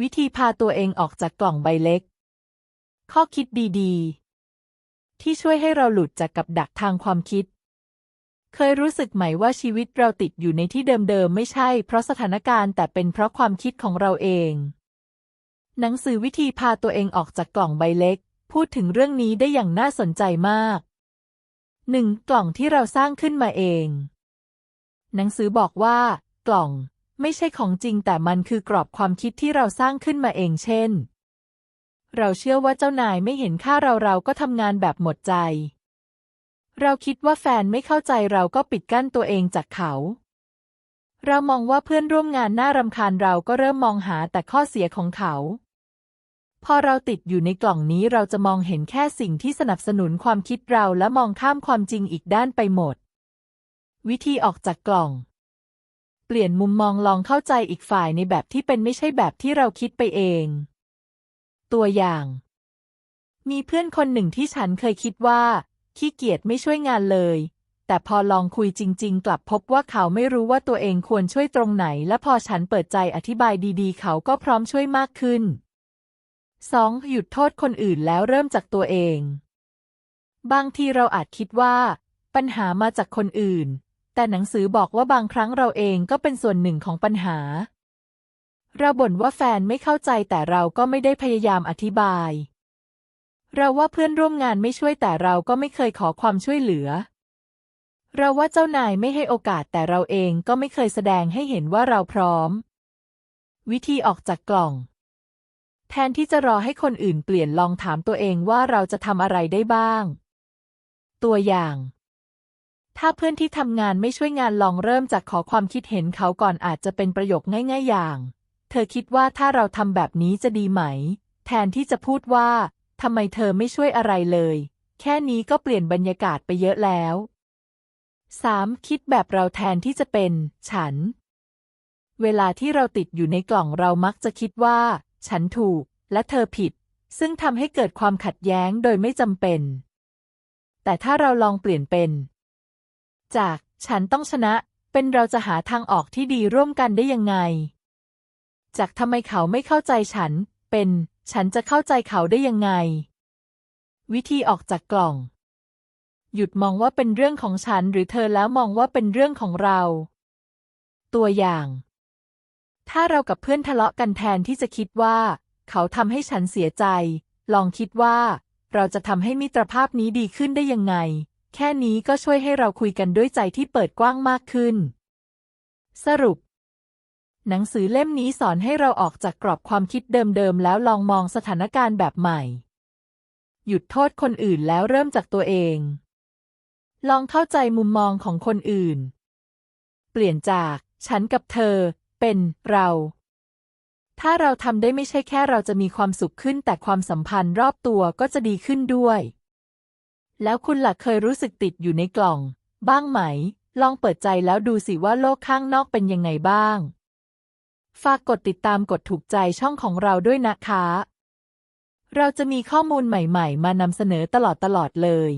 วิธีพาตัวเองออกจากกล่องใบเล็ก ข้อคิดดีๆ ที่ช่วยให้เราหลุดจากกับดักทางความคิด เคยรู้สึกไหมว่าชีวิตเราติดอยู่ในที่เดิมๆ ไม่ใช่ เพราะสถานการณ์แต่เป็นเพราะความคิดของเราเอง หนังสือวิธีพาตัวเองออกจากกล่องใบเล็ก พูดถึงเรื่องนี้ได้อย่างน่าสนใจมากหนึ่งกล่องที่เราสร้างขึ้นมาเอง หนังสือบอกว่า กล่อง ไม่ใช่ของจริงแต่มันคือกรอบความคิดที่เราสร้างขึ้นมาเองเช่น เราเชื่อว่าเจ้านายไม่เห็นค่าเราเราก็ทำงานแบบหมดใจ เราคิดว่าแฟนไม่เข้าใจเราก็ปิดกั้นตัวเองจากเขา เรามองว่าเพื่อนร่วมงานน่ารำคาญเราก็เริ่มมองหาแต่ข้อเสียของเขา พอเราติดอยู่ในกล่องนี้เราจะมองเห็นแค่สิ่งที่สนับสนุนความคิดเราและมองข้ามความจริงอีกด้านไปหมด วิธีออกจากกล่อง ปลี่ยนมุมมองลองเข้าใจอีกฝ่ายในแบบที่เป็นไม่ใช่แบบที่เราคิดไปเอง ตัวอย่าง มีเพื่อนคนหนึ่งที่ฉันเคยคิดว่า ขี้เกียจไม่ช่วยงานเลย แต่พอลองคุยจริง ๆ กลับพบว่าเขาไม่รู้ว่าตัวเองควรช่วยตรงไหน และพอฉันเปิดใจอธิบายดี ๆ เขาก็พร้อมช่วยมากขึ้น 2. หยุดโทษคนอื่นแล้วเริ่มจากตัวเอง บางทีเราอาจคิดว่า ปัญหามาจากคนอื่น แต่หนังสือบอกว่าบางครั้งเราเองก็เป็นส่วนหนึ่งของปัญหา เราบ่นว่าแฟนไม่เข้าใจแต่เราก็ไม่ได้พยายามอธิบาย เราว่าเพื่อนร่วมงานไม่ช่วยแต่เราก็ไม่เคยขอความช่วยเหลือ เราว่าเจ้านายไม่ให้โอกาสแต่เราเองก็ไม่เคยแสดงให้เห็นว่าเราพร้อม วิธีออกจากกล่อง แทนที่จะรอให้คนอื่นเปลี่ยนลองถามตัวเองว่าเราจะทำอะไรได้บ้าง ตัวอย่าง ถ้าเพื่อนที่ทำงานไม่ช่วยงานลองเริ่มจากขอความคิดเห็นเขาก่อนอาจจะเป็นประโยคง่ายๆอย่าง เธอคิดว่าถ้าเราทำแบบนี้จะดีไหม แทนที่จะพูดว่าทำไมเธอไม่ช่วยอะไรเลย แค่นี้ก็เปลี่ยนบรรยากาศไปเยอะแล้ว 3. คิดแบบเราแทนที่จะเป็น ฉัน เวลาที่เราติดอยู่ในกล่องเรามักจะคิดว่า ฉันถูก และเธอผิด ซึ่งทำให้เกิดความขัดแย้งโดยไม่จำเป็น แต่ถ้าเราลองเปลี่ยนเป็น จาก ฉันต้องชนะ เป็นเราจะหาทางออกที่ดีร่วมกันได้ยังไง จากทำไมเขาไม่เข้าใจฉัน เป็น ฉันจะเข้าใจเขาได้ยังไง วิธีออกจากกล่อง หยุดมองว่าเป็นเรื่องของฉันหรือเธอแล้วมองว่าเป็นเรื่องของเรา ตัวอย่าง ถ้าเรากับเพื่อนทะเลาะกันแทนที่จะคิดว่า เขาทำให้ฉันเสียใจ ลองคิดว่า เราจะทำให้มิตรภาพนี้ดีขึ้นได้ยังไง แค่นี้ก็ช่วยให้เราคุยกันด้วยใจที่เปิดกว้างมากขึ้น สรุป หนังสือเล่มนี้สอนให้เราออกจากกรอบความคิดเดิมๆ แล้วลองมองสถานการณ์แบบใหม่ หยุดโทษคนอื่นแล้วเริ่มจากตัวเอง ลองเข้าใจมุมมองของคนอื่น เปลี่ยนจาก ฉันกับเธอ เป็นเรา ถ้าเราทำได้ไม่ใช่แค่เราจะมีความสุขขึ้นแต่ความสัมพันธ์รอบตัวก็จะดีขึ้นด้วย แล้วคุณหลักเคยรู้สึกติดอยู่ในกล่อง บ้างไหม ลองเปิดใจแล้วดูสิว่าโลกข้างนอกเป็นยังไงบ้าง ฝากกดติดตามกดถูกใจช่องของเราด้วยนะคะ เราจะมีข้อมูลใหม่ ๆ มานำเสนอตลอดๆเลย